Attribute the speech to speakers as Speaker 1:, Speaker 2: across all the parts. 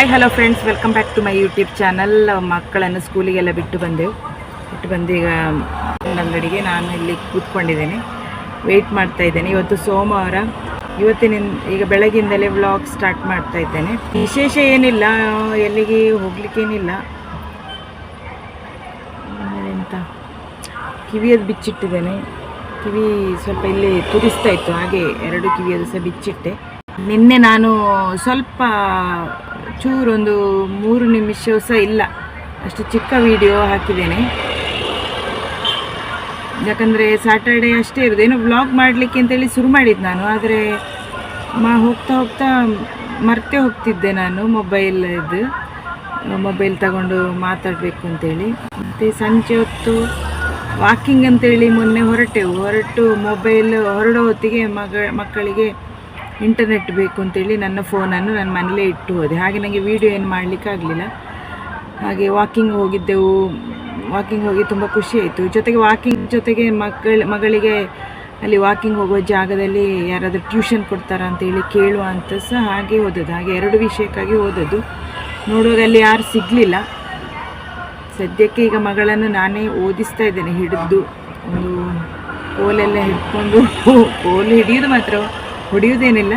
Speaker 1: Hi hello friends welcome back to my YouTube channel ಮಕ್ಕಳನ್ನು ಸ್ಕೂಲಿಗೆಲ್ಲ ಬಿಟ್ಟು ಬಂದೆವು ಬಿಟ್ಟು ಬಂದು ಈಗ ಅಂಗಡಿಗೆ ನಾನು ಇಲ್ಲಿ ಕೂತ್ಕೊಂಡಿದ್ದೇನೆ. ವೆಯ್ಟ್ ಮಾಡ್ತಾ ಇದ್ದೇನೆ. ಇವತ್ತು ಸೋಮವಾರ. ಇವತ್ತಿನ ಈಗ ಬೆಳಗಿಂದಲೇ ವ್ಲಾಗ್ ಸ್ಟಾರ್ಟ್ ಮಾಡ್ತಾ ಇದ್ದೇನೆ. ವಿಶೇಷ ಏನಿಲ್ಲ. ಎಲ್ಲಿಗೆ ಹೋಗ್ಲಿಕ್ಕೇನಿಲ್ಲ ಎಂತ? ಕಿವಿಯದು ಬಿಚ್ಚಿಟ್ಟಿದ್ದೇನೆ. ಕಿವಿ ಸ್ವಲ್ಪ ಇಲ್ಲಿ ತುರಿಸ್ತಾ ಇತ್ತು. ಹಾಗೆ ಎರಡು ಕಿವಿಯದು ಸಹ ಬಿಚ್ಚಿಟ್ಟೆ. ನಿನ್ನೆ ನಾನು ಸ್ವಲ್ಪ ಚೂರೊಂದು ಮೂರು ನಿಮಿಷ ಸಹ ಇಲ್ಲ. ಅಷ್ಟು ಚಿಕ್ಕ ವಿಡಿಯೋ ಹಾಕಿದ್ದೇನೆ. ಯಾಕಂದರೆ ಸ್ಯಾಟರ್ಡೇ ಅಷ್ಟೇ ಇರೋದು. ಏನೋ ವ್ಲಾಗ್ ಮಾಡಲಿಕ್ಕೆ ಅಂತೇಳಿ ಶುರು ಮಾಡಿದ್ದು ನಾನು. ಆದರೆ ಮಾ ಹೋಗ್ತಾ ಹೋಗ್ತಾ ಮರ್ತೆ ಹೋಗ್ತಿದ್ದೆ ನಾನು ಮೊಬೈಲ್ ಇದು ಮೊಬೈಲ್ ತಗೊಂಡು ಮಾತಾಡಬೇಕು ಅಂತೇಳಿ. ಮತ್ತು ಸಂಜೆ ಹೊತ್ತು ವಾಕಿಂಗ್ ಅಂತೇಳಿ ಮೊನ್ನೆ ಹೊರಟೆವು. ಹೊರಟು ಮೊಬೈಲ್ ಹೊರಡೋ ಹೊತ್ತಿಗೆ ಮಗ, ಮಕ್ಕಳಿಗೆ ಇಂಟರ್ನೆಟ್ ಬೇಕು ಅಂತೇಳಿ ನನ್ನ ಫೋನನ್ನು ನನ್ನ ಮನೇಲೇ ಇಟ್ಟು ಹೋದೆ. ಹಾಗೆ ನನಗೆ ವೀಡಿಯೋ ಏನು ಮಾಡಲಿಕ್ಕಾಗಲಿಲ್ಲ ಹಾಗೆ ವಾಕಿಂಗ್ ಹೋಗಿದ್ದೆವು. ವಾಕಿಂಗ್ ಹೋಗಿ ತುಂಬ ಖುಷಿ ಆಯಿತು. ಜೊತೆಗೆ ವಾಕಿಂಗ್ ಜೊತೆಗೆ ಮಕ್ಕಳ, ಮಗಳಿಗೆ ಅಲ್ಲಿ ವಾಕಿಂಗ್ ಹೋಗುವ ಜಾಗದಲ್ಲಿ ಯಾರಾದರೂ ಟ್ಯೂಷನ್ ಕೊಡ್ತಾರಾ ಅಂತೇಳಿ ಕೇಳುವ ಅಂತ ಸಹ ಹಾಗೆ ಓದೋದು ಹಾಗೆ ಎರಡು ವಿಷಯಕ್ಕಾಗಿ ಓದೋದು ನೋಡುವಾಗ ಅಲ್ಲಿ ಯಾರು ಸಿಗಲಿಲ್ಲ. ಸದ್ಯಕ್ಕೆ ಈಗ ಮಗಳನ್ನು ನಾನೇ ಓದಿಸ್ತಾ ಇದ್ದೇನೆ. ಹಿಡಿದು ಒಂದು ಕೋಲೆಲ್ಲ ಹಿಡ್ಕೊಂಡು, ಕೋಲು ಹಿಡಿಯೋದು ಮಾತ್ರ. ಹೊಡೆಯೋದೇನಿಲ್ಲ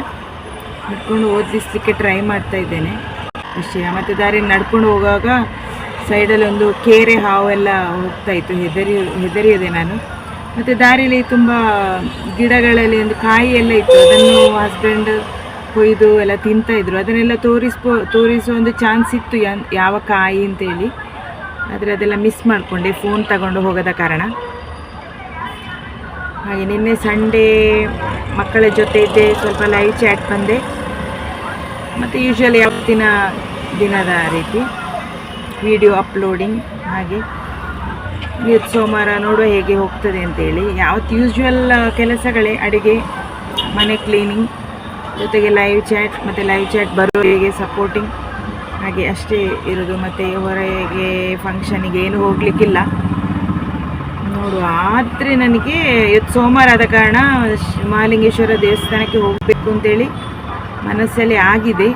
Speaker 1: ನಡ್ಕೊಂಡು ಓದಿಸ್ಲಿಕ್ಕೆ ಟ್ರೈ ಮಾಡ್ತಾ ಇದ್ದೇನೆ. ವಿಷಯ ಮತ್ತು ದಾರಿ ನಡ್ಕೊಂಡು ಹೋಗುವಾಗ ಸೈಡಲ್ಲಿ ಒಂದು ಹಾವೆಲ್ಲ ಹೋಗ್ತಾ ಇತ್ತು. ಹೆದರಿ, ಹೆದರಿಯದೆ ನಾನು. ಮತ್ತು ದಾರಿಯಲ್ಲಿ ತುಂಬ ಗಿಡಗಳಲ್ಲಿ ಒಂದು ಕಾಯಿ ಎಲ್ಲ ಇತ್ತು. ಅದನ್ನು ಹಸ್ಬೆಂಡ್ ಕೊಯ್ದು ಎಲ್ಲ ತಿಂತಾಯಿದ್ರು ಅದನ್ನೆಲ್ಲ ತೋರಿಸ್ಬೋ ತೋರಿಸೋ ಒಂದು ಚಾನ್ಸ್ ಇತ್ತು ಯಾವ ಕಾಯಿ ಅಂತೇಳಿ. ಆದರೆ ಅದೆಲ್ಲ ಮಿಸ್ ಮಾಡಿಕೊಂಡೆ. ಫೋನ್ ತಗೊಂಡು ಹೋಗದ ಕಾರಣ. ಹಾಗೆ ನಿನ್ನೆ ಸಂಡೇ ಮಕ್ಕಳ ಜೊತೆ ಇದ್ದೆ, ಸ್ವಲ್ಪ ಲೈವ್ ಚಾಟ್ ಬಂದೆ. ಮತ್ತು ಯೂಶ್ವಲಿ ಅವತ್ತಿನ ದಿನದ ರೀತಿ ವಿಡಿಯೋ ಅಪ್ಲೋಡಿಂಗ್ ಹಾಗೆ. ಇವತ್ತು ಸೋಮವಾರ ನೋಡುವ ಹೇಗೆ ಹೋಗ್ತದೆ ಅಂತೇಳಿ. ಯಾವತ್ತು ಯೂಶ್ವಲ್ ಕೆಲಸಗಳೇ, ಅಡುಗೆ, ಮನೆ ಕ್ಲೀನಿಂಗ್ ಜೊತೆಗೆ ಲೈವ್ ಚಾಟ್ ಮತ್ತು ಲೈವ್ ಚಾಟ್ ಬರೋರಿಗೆ ಸಪೋರ್ಟಿಂಗ್ ಹಾಗೆ ಅಷ್ಟೇ ಇರೋದು. ಮತ್ತು ಹೊರಗೆ ಫಂಕ್ಷನಿಗೆ ಏನು ಹೋಗಲಿಕ್ಕಿಲ್ಲ. ನೋಡುವ ಆದರೆ ನನಗೆ ಇವತ್ತು ಸೋಮವಾರ ಆದ ಕಾರಣ ಮಹಾಲಿಂಗೇಶ್ವರ ದೇವಸ್ಥಾನಕ್ಕೆ ಹೋಗಬೇಕು ಅಂತೇಳಿ ಮನಸ್ಸಲ್ಲಿ ಆಗಿದೆ.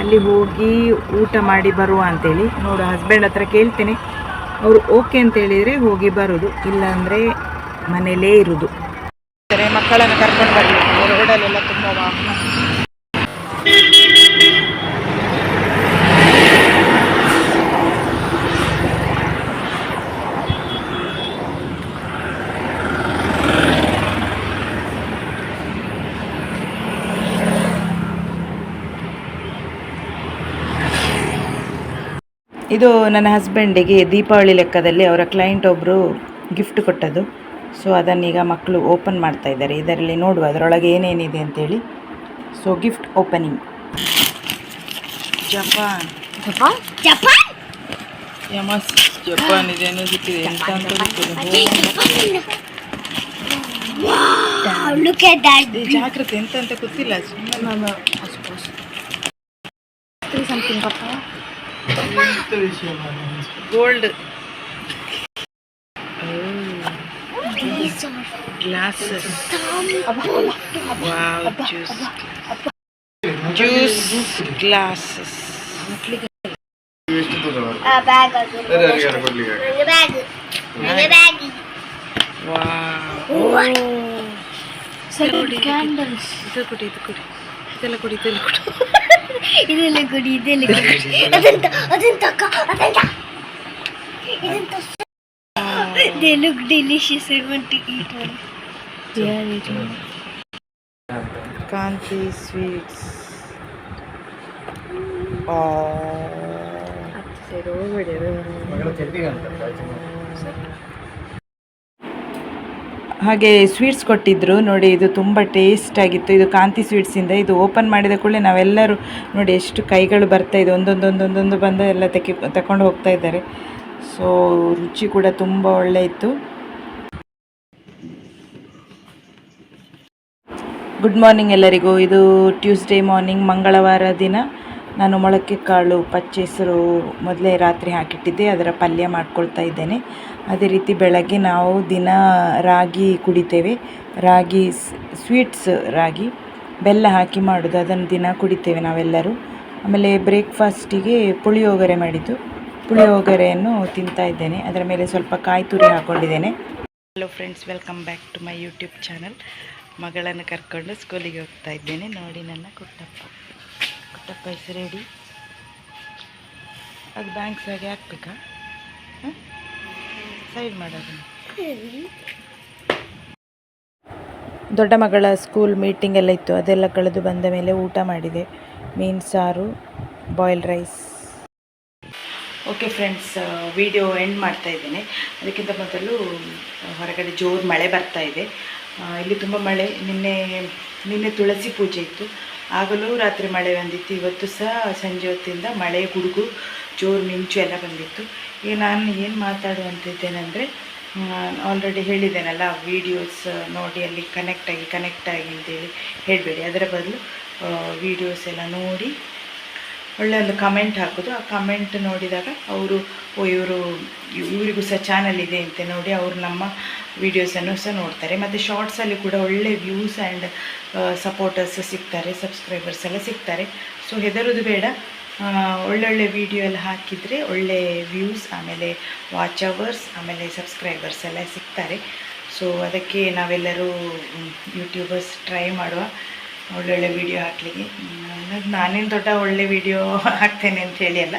Speaker 1: ಅಲ್ಲಿ ಹೋಗಿ ಊಟ ಮಾಡಿ ಬರುವ ಅಂತೇಳಿ. ನೋಡು ಹಸ್ಬೆಂಡ್ ಹತ್ರ ಕೇಳ್ತೇನೆ. ಅವರು ಓಕೆ ಅಂತ ಹೇಳಿದರೆ ಹೋಗಿ ಬರೋದು, ಇಲ್ಲಾಂದರೆ ಮನೇಲೇ ಇರೋದು. ಮಕ್ಕಳನ್ನು ಕರ್ಕೊಂಡು ಬರಲಿ. ರೋಡಲ್ಲೆಲ್ಲ ತುಂಬ ವಾಹನ. ಇದು ನನ್ನ ಹಸ್ಬೆಂಡಿಗೆ ದೀಪಾವಳಿ ಲೆಕ್ಕದಲ್ಲಿ ಅವರ ಕ್ಲೈಂಟ್ ಒಬ್ಬರು ಗಿಫ್ಟ್ ಕೊಟ್ಟದ್ದು. ಸೊ ಅದನ್ನೀಗ ಮಕ್ಕಳು ಓಪನ್ ಮಾಡ್ತಾ ಇದ್ದಾರೆ. ಇದರಲ್ಲಿ ನೋಡುವ ಅದರೊಳಗೆ ಏನೇನಿದೆ ಅಂತೇಳಿ. So gift opening Japan.
Speaker 2: Japan? Japan?
Speaker 1: ಯಮಸ್ Japan ಇದೆ ಸಿಕ್ಕಿದೆ ಎಂತ ಅಂತ ಗೊತ್ತಿಲ್ಲ. ಜಾಗ್ರತೆ ಎಂತ ಅಂತ ಗೊತ್ತಿಲ್ಲ. ಸುಮ್ಮನೆ
Speaker 2: something Papa.
Speaker 1: Gold
Speaker 2: These are
Speaker 1: glasses
Speaker 2: some.
Speaker 1: Wow juice juice glasses
Speaker 2: ಆ ಬ್ಯಾಗ್ ಅದು ನನಗೆ ಬ್ಯಾಗ್ ನನಗೆ ಬ್ಯಾಗ್
Speaker 1: ವಾವ್
Speaker 2: ಕ್ಯಾಂಡಲ್ಸ್
Speaker 1: ಇದು ಕೊಡಿ ಇದು ಕೊಡಿ ಇದೆಲ್ಲ ಕೊಡಿ ಇದೆಲ್ಲ ಕೊಡಿ
Speaker 2: ಇದೆಲ್ಲ ಕೊಡಿ ಇದೆಲ್ಲ ಕೊಡಿ ಅದಂತ ಅದಂತ ಅಕ್ಕ ಅದಂತ ಇದಂತ They look delicious. I want to eat one. Yeah, they do.
Speaker 1: Kanti sweets ಹಾಗೆ ಸ್ವೀಟ್ಸ್ ಕೊಟ್ಟಿದ್ದರು ನೋಡಿ, ಇದು ತುಂಬ ಟೇಸ್ಟ್ ಆಗಿತ್ತು. ಇದು ಕಾಂತಿ ಸ್ವೀಟ್ಸಿಂದ ಇದು. ಓಪನ್ ಮಾಡಿದ ಕೂಡಲೇ ನಾವೆಲ್ಲರೂ ನೋಡಿ ಎಷ್ಟು ಕೈಗಳು ಬರ್ತಾ ಇದೆ. ಒಂದೊಂದೊಂದೊಂದೊಂದು ಬಂದು ಎಲ್ಲ ತೆಕ್ಕಿ ತಗೊಂಡು ಹೋಗ್ತಾ ಇದ್ದಾರೆ. ಸೊ ರುಚಿ ಕೂಡ ತುಂಬ ಒಳ್ಳೆ ಇತ್ತು. ಗುಡ್ ಮಾರ್ನಿಂಗ್ ಎಲ್ಲರಿಗೂ. ಇದು ಟ್ಯೂಸ್ಡೇ ಮಾರ್ನಿಂಗ್ ಮಂಗಳವಾರ ದಿನ. ನಾನು ಮೊಳಕೆ ಕಾಳು ಪಚ್ಚೆಸರು ಮೊದಲೇ ರಾತ್ರಿ ಹಾಕಿಟ್ಟಿದ್ದೆ, ಅದರ ಪಲ್ಯ ಮಾಡ್ಕೊಳ್ತಾ ಇದ್ದೇನೆ. ಅದೇ ರೀತಿ ಬೆಳಗ್ಗೆ ನಾವು ದಿನ ರಾಗಿ ಕುಡಿತೇವೆ. ರಾಗಿ ಸ್ವೀಟ್ಸ್ ರಾಗಿ, ಬೆಲ್ಲ ಹಾಕಿ ಮಾಡೋದು, ಅದನ್ನು ದಿನ ಕುಡಿತೇವೆ ನಾವೆಲ್ಲರೂ. ಆಮೇಲೆ ಬ್ರೇಕ್ಫಾಸ್ಟಿಗೆ ಪುಳಿಯೋಗರೆ ಮಾಡಿದ್ದು. ಪುಳಿಯೋಗರೆಯನ್ನು ತಿಂತಾ ಇದ್ದೇನೆ. ಅದರ ಮೇಲೆ ಸ್ವಲ್ಪ ಕಾಯಿ ತುರಿ ಹಾಕ್ಕೊಂಡಿದ್ದೇನೆ hello friends welcome back to my YouTube channel ಮಗಳನ್ನು ಕರ್ಕೊಂಡು ಸ್ಕೂಲಿಗೆ ಹೋಗ್ತಾ ಇದ್ದೇನೆ. ನೋಡಿ ನನ್ನ ಕುಟ್ಟಪ್ಪ. ಕುಟ್ಟಪ್ಪ ಇಸ್ ರೆಡಿ ಅದು ಬ್ಯಾಂಕ್ಸ್ ಸೈಡ್ ಹಾಕ್ಬೇಕಾ? ಸೈಡ್ ಮಾಡೋದು ದೊಡ್ಡ ಮಗಳ ಸ್ಕೂಲ್ ಮೀಟಿಂಗ್ ಎಲ್ಲ ಇತ್ತು. ಅದೆಲ್ಲ ಕಳೆದು ಬಂದ ಮೇಲೆ ಊಟ ಮಾಡಿದೆ. ಮೀನು ಸಾರು boil rice okay friends video end ಮಾಡ್ತಾ ಇದ್ದೇನೆ. ಅದಕ್ಕಿಂತ ಮೊದಲು ಹೊರಗಡೆ ಜೋರು ಮಳೆ ಬರ್ತಾ ಇದೆ. ಇಲ್ಲಿ ತುಂಬ ಮಳೆ. ನಿನ್ನೆ ನಿನ್ನೆ ತುಳಸಿ ಪೂಜೆ ಇತ್ತು. ಆಗಲೂ ರಾತ್ರಿ ಮಳೆ ಬಂದಿತ್ತು. ಇವತ್ತು ಸಹ ಸಂಜೆ ಹೊತ್ತಿಂದ ಮಳೆ, ಗುಡುಗು, ಜೋರು ಮಿಂಚು ಎಲ್ಲ ಬಂದಿತ್ತು. ಈಗ ನಾನು ಏನು ಮಾತಾಡುವಂತಿದ್ದೇನೆಂದರೆ ಆಲ್ರೆಡಿ ಹೇಳಿದ್ದೇನಲ್ಲ ವೀಡಿಯೋಸ್ ನೋಡಿ ಅಲ್ಲಿ ಕನೆಕ್ಟಾಗಿ ಕನೆಕ್ಟಾಗಿ ಅಂತೇಳಿ ಹೇಳಬೇಡಿ. ಅದರ ಬದಲು ವೀಡಿಯೋಸ್ ಎಲ್ಲ ನೋಡಿ ಒಳ್ಳೆ ಒಂದು ಕಮೆಂಟ್ ಹಾಕೋದು. ಆ ಕಮೆಂಟ್ ನೋಡಿದಾಗ ಅವರು, ಓ, ಇವರು, ಇವರಿಗೂ ಸಹ ಚಾನಲ್ ಇದೆ ಅಂತ ನೋಡಿ ಅವರು ನಮ್ಮ ವೀಡಿಯೋಸನ್ನು ಸಹ ನೋಡ್ತಾರೆ. ಮತ್ತು ಶಾರ್ಟ್ಸಲ್ಲಿ ಕೂಡ ಒಳ್ಳೆ ವ್ಯೂಸ್ ಆ್ಯಂಡ್ ಸಪೋರ್ಟರ್ಸ್ ಸಿಗ್ತಾರೆ ಸಬ್ಸ್ಕ್ರೈಬರ್ಸ್ ಎಲ್ಲ ಸಿಗ್ತಾರೆ. ಸೊ ಹೆದರೋದು ಬೇಡ. ಒಳ್ಳೊಳ್ಳೆ ವಿಡಿಯೋ ಎಲ್ಲ ಹಾಕಿದರೆ ಒಳ್ಳೆ ವ್ಯೂಸ್ ಆಮೇಲೆ ವಾಚ್ ಅವರ್ಸ್ ಆಮೇಲೆ ಸಬ್ಸ್ಕ್ರೈಬರ್ಸ್ ಎಲ್ಲ ಸಿಗ್ತಾರೆ. ಸೊ ಅದಕ್ಕೆ ನಾವೆಲ್ಲರೂ ಯೂಟ್ಯೂಬರ್ಸ್ ಟ್ರೈ ಮಾಡುವ. ಒಳ್ಳೊಳ್ಳೆ ವಿಡಿಯೋ ಹಾಕ್ಲಿಕ್ಕೆ. ನಾನೇನು ದೊಡ್ಡ ಒಳ್ಳೆ ವಿಡಿಯೋ ಹಾಕ್ತೇನೆ ಅಂತ ಹೇಳಿ ಅಲ್ಲ.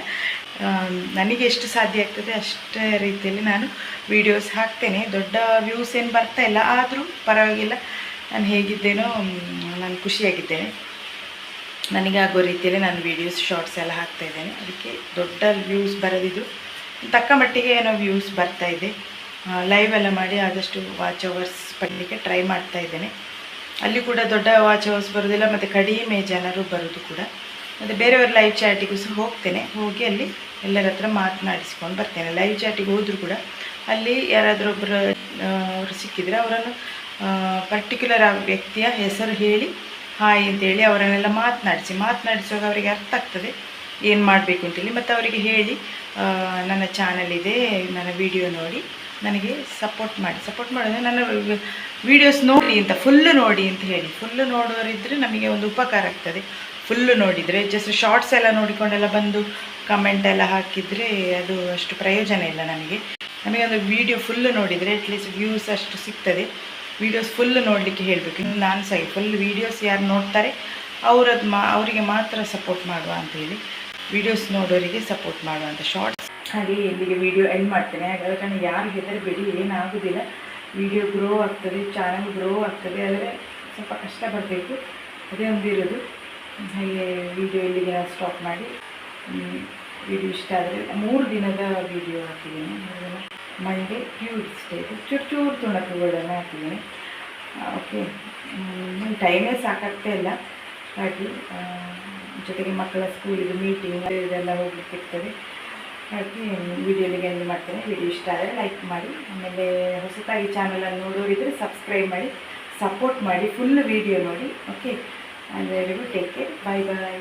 Speaker 1: ನನಗೆ ಎಷ್ಟು ಸಾಧ್ಯ ಆಗ್ತದೆ ಅಷ್ಟೇ ರೀತಿಯಲ್ಲಿ ನಾನು ವೀಡಿಯೋಸ್ ಹಾಕ್ತೇನೆ. ದೊಡ್ಡ ವ್ಯೂಸ್ ಏನು ಬರ್ತಾ ಇಲ್ಲ, ಆದರೂ ಪರವಾಗಿಲ್ಲ. ನಾನು ಹೇಗಿದ್ದೇನೋ ನಾನು ಖುಷಿಯಾಗಿದ್ದೇನೆ. ನನಗೆ ಆಗೋ ರೀತಿಯಲ್ಲಿ ನಾನು ವೀಡಿಯೋಸ್ ಶಾರ್ಟ್ಸ್ ಎಲ್ಲ ಹಾಕ್ತಾ ಇದ್ದೇನೆ. ಅದಕ್ಕೆ ದೊಡ್ಡ ವ್ಯೂಸ್ ಬರೋದಿದ್ದು ತಕ್ಕ ಮಟ್ಟಿಗೆ ಏನೋ ವ್ಯೂಸ್ ಬರ್ತಾ ಇದೆ. ಲೈವ್ ಎಲ್ಲ ಮಾಡಿ ಆದಷ್ಟು ವಾಚ್ ಅವರ್ಸ್ ಪಡಲಿಕ್ಕೆ ಟ್ರೈ ಮಾಡ್ತಾ ಇದ್ದೇನೆ. ಅಲ್ಲಿ ಕೂಡ ದೊಡ್ಡ ವಾಚ್ ಹೌಸ್ ಬರೋದಿಲ್ಲ, ಮತ್ತು ಕಡಿಮೆ ಜನರು ಬರೋದು ಕೂಡ. ಮತ್ತು ಬೇರೆಯವ್ರ ಲೈವ್ ಚಾಟಿಗೂ ಸಹ ಹೋಗ್ತೇನೆ. ಹೋಗಿ ಅಲ್ಲಿ ಎಲ್ಲರ ಹತ್ರ ಮಾತನಾಡಿಸ್ಕೊಂಡು ಬರ್ತೇನೆ. ಲೈವ್ ಚಾಟಿಗೆ ಹೋದರೂ ಕೂಡ ಅಲ್ಲಿ ಯಾರಾದರೂ ಒಬ್ಬರು ಅವರು ಸಿಕ್ಕಿದರೆ ಅವರನ್ನು ಪರ್ಟಿಕ್ಯುಲರ್ ಆ ವ್ಯಕ್ತಿಯ ಹೆಸರು ಹೇಳಿ ಹಾಯ್ ಅಂತೇಳಿ ಅವರನ್ನೆಲ್ಲ ಮಾತನಾಡಿಸಿ. ಮಾತನಾಡಿಸುವಾಗ ಅವರಿಗೆ ಅರ್ಥ ಆಗ್ತದೆ, ಏನು ಮಾಡಬೇಕು ಅಂತೇಳಿ ಮತ್ತು ಅವರಿಗೆ ಹೇಳಿ ನನ್ನ ಚಾನಲ್ ಇದೆ, ನನ್ನ ವಿಡಿಯೋ ನೋಡಿ. ನನಗೆ ಸಪೋರ್ಟ್ ಮಾಡಿ. ಸಪೋರ್ಟ್ ಮಾಡಿದ್ರೆ ನನ್ನ ವೀಡಿಯೋಸ್ ನೋಡಿ ಅಂತ ಫುಲ್ಲು ನೋಡಿ ಅಂತ ಹೇಳಿ. ಫುಲ್ಲು ನೋಡೋರಿದ್ದರೆ ನಮಗೆ ಒಂದು ಉಪಕಾರ ಆಗ್ತದೆ. ಫುಲ್ಲು ನೋಡಿದರೆ ಜಸ್ಟ್ ಶಾರ್ಟ್ಸ್ ಎಲ್ಲ ನೋಡಿಕೊಂಡೆಲ್ಲ ಬಂದು ಕಮೆಂಟ್ ಎಲ್ಲ ಹಾಕಿದರೆ ಅದು ಅಷ್ಟು ಪ್ರಯೋಜನ ಇಲ್ಲ ನನಗೆ ನಮಗೆ ಒಂದು ವಿಡಿಯೋ ಫುಲ್ಲು ನೋಡಿದರೆ ಅಟ್ಲೀಸ್ಟ್ ವ್ಯೂಸ್ ಅಷ್ಟು ಸಿಗ್ತದೆ. ವೀಡಿಯೋಸ್ ಫುಲ್ ನೋಡಲಿಕ್ಕೆ ಹೇಳಬೇಕು. ಇನ್ನು ನಾನು ಸಹ ಫುಲ್ ವೀಡಿಯೋಸ್ ಯಾರು ನೋಡ್ತಾರೆ ಅವರದ್ದು ಮಾ, ಅವರಿಗೆ ಮಾತ್ರ ಸಪೋರ್ಟ್ ಮಾಡುವ ಅಂತ ಹೇಳಿ. ವೀಡಿಯೋಸ್ ನೋಡೋರಿಗೆ ಸಪೋರ್ಟ್ ಮಾಡುವಂಥ ಶಾರ್ಟ್ಸ್ ಹಾಗೆ ಇಲ್ಲಿಗೆ ವಿಡಿಯೋ ಎಂಡ್ ಮಾಡ್ತೇನೆ. ಹಾಗಾದರೆ ಕಾರಣ ಯಾರು ಹೆದರಬೇಡಿ ಏನಾಗೋದಿಲ್ಲ. ವಿಡಿಯೋ ಗ್ರೋ ಆಗ್ತದೆ ಚಾನಲ್ ಗ್ರೋ ಆಗ್ತದೆ. ಆದರೆ ಸ್ವಲ್ಪ ಕಷ್ಟ ಬರಬೇಕು ಅದೇ ಒಂದು ಇರೋದು. ಹಾಗೆ ವಿಡಿಯೋ ಇಲ್ಲಿಗೆ ಸ್ಟಾಪ್ ಮಾಡಿ. ವಿಡಿಯೋ ಇಷ್ಟ ಆದರೆ ಮೂರು ದಿನದ ವಿಡಿಯೋ ಹಾಕಿದ್ದೀನಿ. ಮಂಡೇ ಟ್ಯೂಸ್ಡೇ ಚೂರು ಚೂರು ತುಣಕುಗಳನ್ನು ಹಾಕಿದ್ದೀನಿ. ಓಕೆ ಟೈಮೇ ಸಾಕಾಗ್ತಾ ಇಲ್ಲ. ಹಾಗೆ ಜೊತೆಗೆ ಮಕ್ಕಳ ಸ್ಕೂಲಿಗೆ ಮೀಟಿಂಗ್ ಇದೆಲ್ಲ ಹೋಗ್ಲಿಕ್ಕೆ ಇರ್ತದೆ ಹಾಗೆ ವಿಡಿಯೋಲಿಗೆ ಎಂಡ್ ಮಾಡ್ತೇನೆ. ವಿಡಿಯೋ ಇಷ್ಟ ಆದರೆ ಲೈಕ್ ಮಾಡಿ. ಆಮೇಲೆ ಹೊಸತಾಗಿ ಚಾನಲನ್ನು ನೋಡೋರಿದ್ದರೆ ಸಬ್ಸ್ಕ್ರೈಬ್ ಮಾಡಿ ಸಪೋರ್ಟ್ ಮಾಡಿ ಫುಲ್ ವಿಡಿಯೋ ನೋಡಿ. ಓಕೆ ಎಲ್ಲರಿಗೂ ಟೇಕ್ ಕೇರ್ ಬಾಯ್ ಬಾಯ್